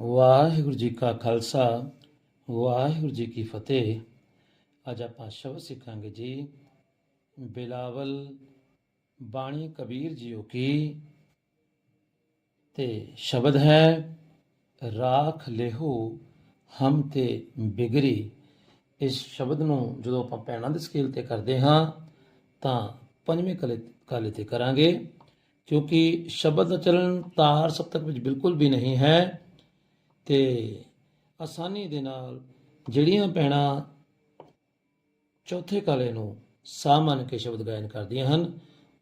ਵਾਹਿਗੁਰੂ ਜੀ ਕਾ ਖਾਲਸਾ, ਵਾਹਿਗੁਰੂ ਜੀ ਕੀ ਫਤਿਹ। ਅੱਜ ਆਪਾਂ ਸ਼ਬਦ ਸਿੱਖਾਂਗੇ ਜੀ, ਬਿਲਾਵਲ ਬਾਣੀ ਕਬੀਰ ਜੀਓ ਕੀ। ਤੇ ਸ਼ਬਦ ਹੈ, ਰਾਖ ਲੇਹੋ ਹਮ ਤੇ ਬਿਗਰੀ। ਇਸ ਸ਼ਬਦ ਨੂੰ ਜਦੋਂ ਆਪਾਂ ਪੈਣਾ ਦੇ ਸਕੇਲ ਤੇ ਕਰਦੇ ਹਾਂ, ਤਾਂ ਪੰਜਵੇਂ ਕਲੇ ਕਾਲੇ ਤੇ ਕਰਾਂਗੇ, ਕਿਉਂਕਿ ਸ਼ਬਦ ਦਾ ਚਲਨ ਤਾਰ ਸਪਤਕ ਵਿੱਚ ਬਿਲਕੁਲ ਵੀ ਨਹੀਂ ਹੈ। ਤੇ ਆਸਾਨੀ ਦੇ ਨਾਲ ਜਿਹੜੀਆਂ ਭੈਣਾਂ ਚੌਥੇ ਕਾਲੇ ਨੂੰ ਸਾ ਮੰਨ ਕੇ ਸ਼ਬਦ ਗਾਇਨ ਕਰਦੀਆਂ ਹਨ,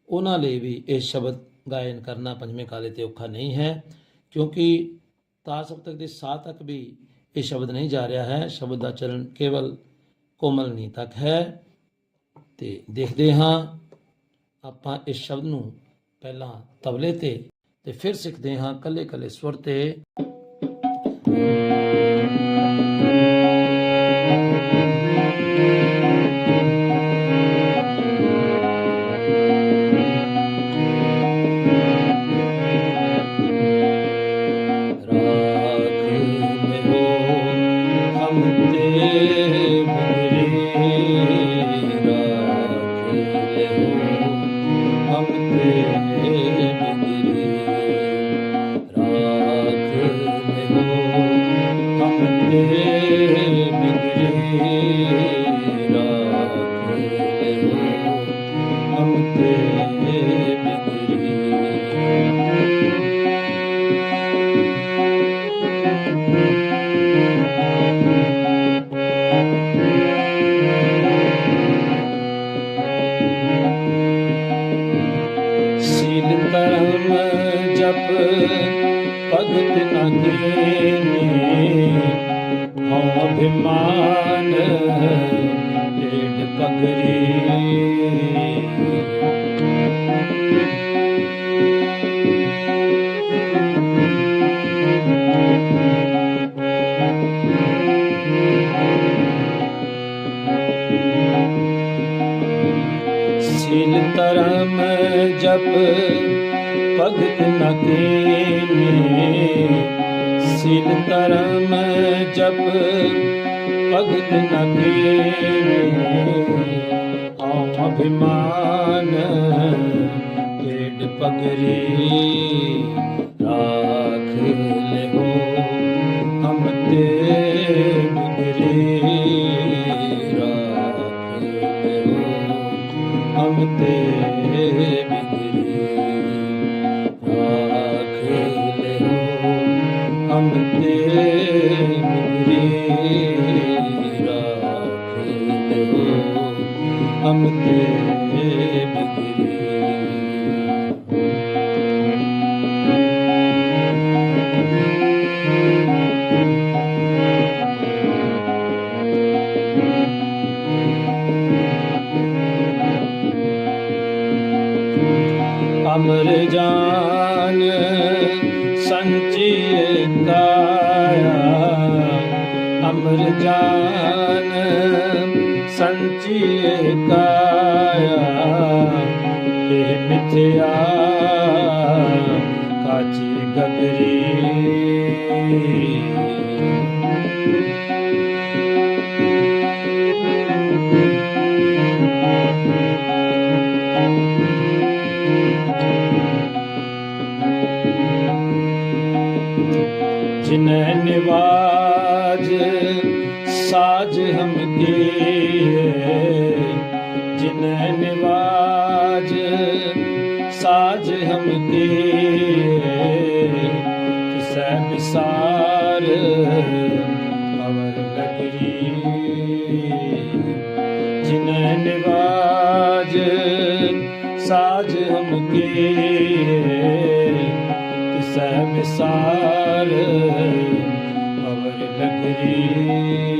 ਉਹਨਾਂ ਲਈ ਵੀ ਇਹ ਸ਼ਬਦ ਗਾਇਨ ਕਰਨਾ ਪੰਜਵੇਂ ਕਾਲੇ ਤੇ ਔਖਾ ਨਹੀਂ ਹੈ, ਕਿਉਂਕਿ ਤਾ ਸਪਤਕ ਦੇ ਸਾ ਤੱਕ ਵੀ ਇਹ ਸ਼ਬਦ ਨਹੀਂ ਜਾ ਰਿਹਾ ਹੈ। ਸ਼ਬਦ ਦਾ ਚਲਨ ਕੇਵਲ ਕੋਮਲ ਨੀ ਤੱਕ ਹੈ। ਤੇ ਦੇਖਦੇ ਹਾਂ, ਆਪਾਂ ਇਸ ਸ਼ਬਦ ਨੂੰ ਪਹਿਲਾਂ ਤਬਲੇ ਤੇ ਤੇ ਫਿਰ ਸਿੱਖਦੇ ਹਾਂ ਕੱਲੇ ਕੱਲੇ ਸੁਰ ਤੇ। ਭਗਤ ਨ ਹਉ ਅਭਿਮਾਨ ਢੇਡ ਪਗਰੀ ਧਰਮ ਜਪ ਭਗਤ ਨ ਕੀਨੇ। ਸੀਲ ਧਰਮ ਜਪ ਭਗਤ ਨ ਕੀਨੇ। ਆਉ ਅਭਿਮਾਨ ਢੇਡ ਪਗਰੀ ਹਮ ਤੇ ਬਿਗਰੇ ਅਮਰ ਜਾਨ ਸੰਚਿਏ ਕਾਇਆ। ਅਮਰ ਜਾਨ ਸੰਚਿਏ ਕਾਇਆ ਇਹ ਮਿਥਿਆ किसै विसार अवर लगरी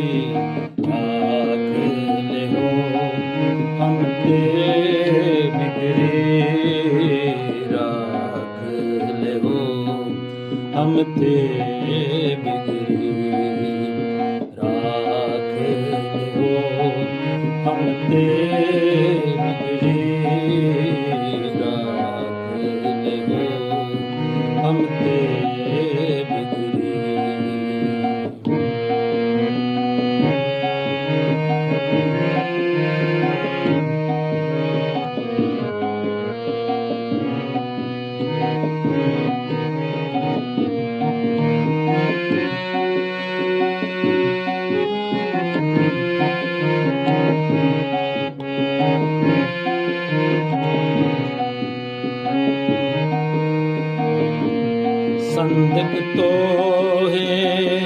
ਸੰਦਕ ਤੋਹੇ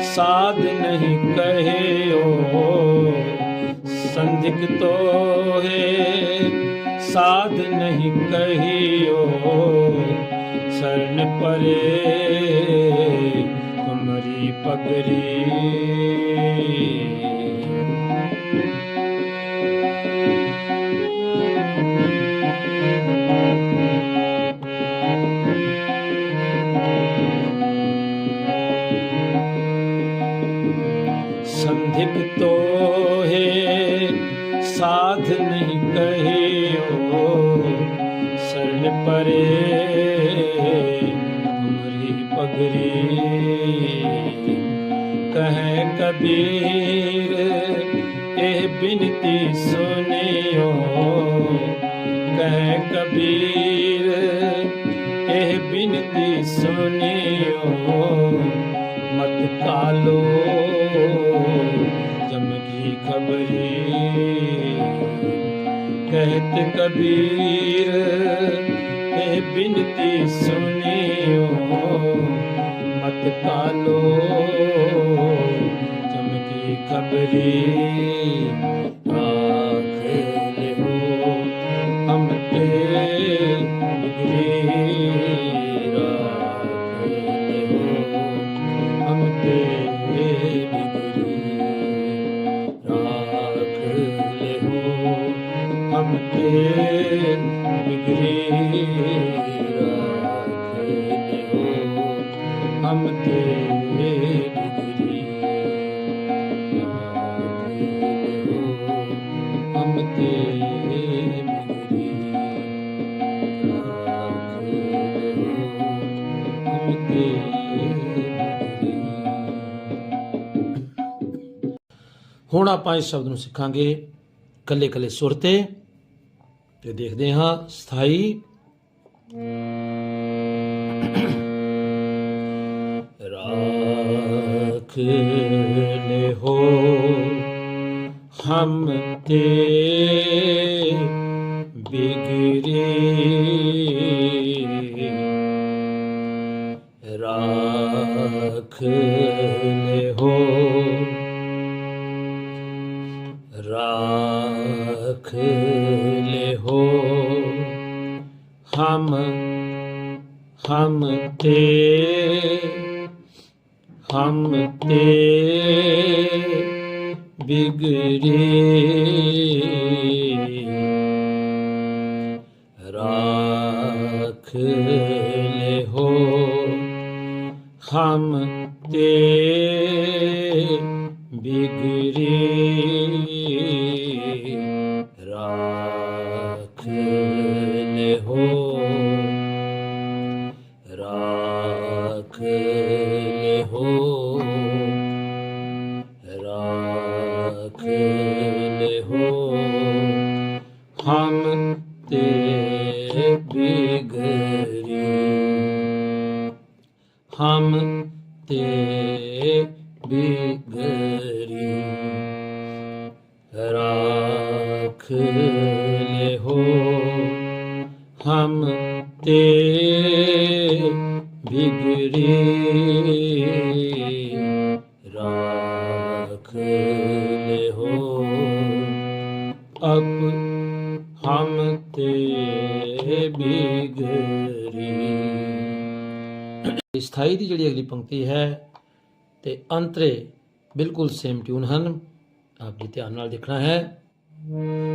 ਸਾਧ ਨਹੀਂ ਕਹਿਓ। ਸੰਦਕ ਤੋਹੇ ਸਾਧ ਨਹੀਂ ਕਹਿਓ। ਸਰਨ ਪਰੇ ਤੁਮਰੀ ਪਗਰੀ। शरण परे हमारी पगरी कहे कबीर ए बिनती सुनियो कहे कबीर ए बिनती सुनियो मत कालो जम की खबरी कहत कबीर ਬਿਨਤੀ ਸੁਨਿਓ ਮਤ ਕਾਲੋ ਚਮਕੀ ਖਬਰੀ ਹੁਣ ਆਪਾਂ ਇਸ ਸ਼ਬਦ ਨੂੰ ਸਿੱਖਾਂਗੇ ਕੱਲੇ ਕੱਲੇ ਸੁਰ ਤੇ ਤੇ ਦੇਖਦੇ ਹਾਂ ਸਥਾਈ ਰਾਖ ਰਾਖ ਲੈ ਹੋ ਹਮ ਹਮ ਤੇ ਹਮ ਤੇ ਬਿਗੜੇ ਰਾਖ ਲੈ ਹੋ ਹਮ ਤੇ ਬਿਗੜੇ ਬਿਗੜੀ ਰਾਖ ਲੈ ਹੋ। ਅਬ ਹਮ ਤੇ ਬਿਗੜੀ ਸਥਾਈ ਦੀ ਜਿਹੜੀ ਅਗਲੀ ਪੰਕਤੀ ਹੈ ਤੇ ਅੰਤਰੇ ਬਿਲਕੁਲ ਸੇਮ ਟਿਊਨ ਹਨ। ਆਪ ਜੀ ਧਿਆਨ ਨਾਲ ਦੇਖਣਾ ਹੈ।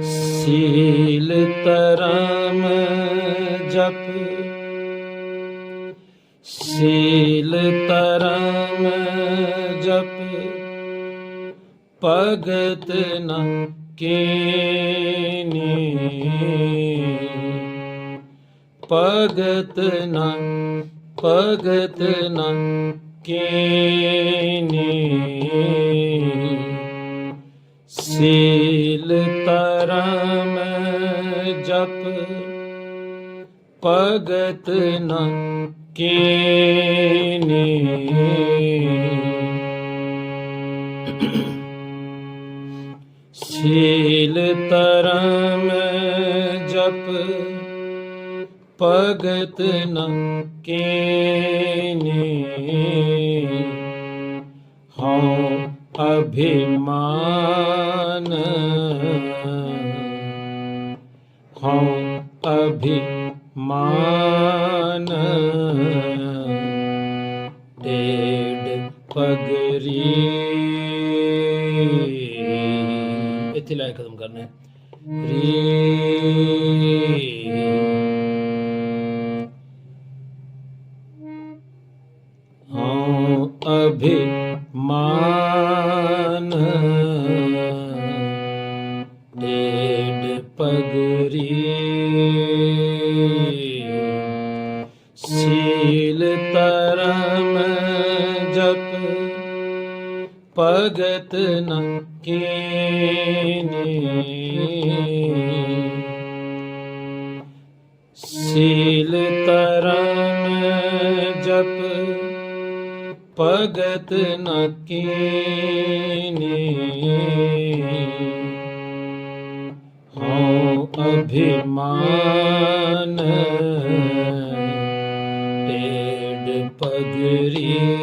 ਸੀਲ ਤਰਮ ਜਪ ਸੀਲ ਤਰਮ ਜਪ ਭਗਤ ਨ ਕੀਨੀ ਭਗਤ ਨ ਭਗਤ ਨ ਕੀਨੀ ਸੀਲ ਤਰਮ ਜਪ ਭਗਤ ਨ কে शील तरम जप पगत न केने हूँ अभिमान हूँ अभिमान ਪਗਰੀ ਇੱਥੇ ਲਾਇ ਖਤਮ ਕਰਨਾ ਰੀ भगत न किलतर जप भगत न किं अभिमाेड पगरी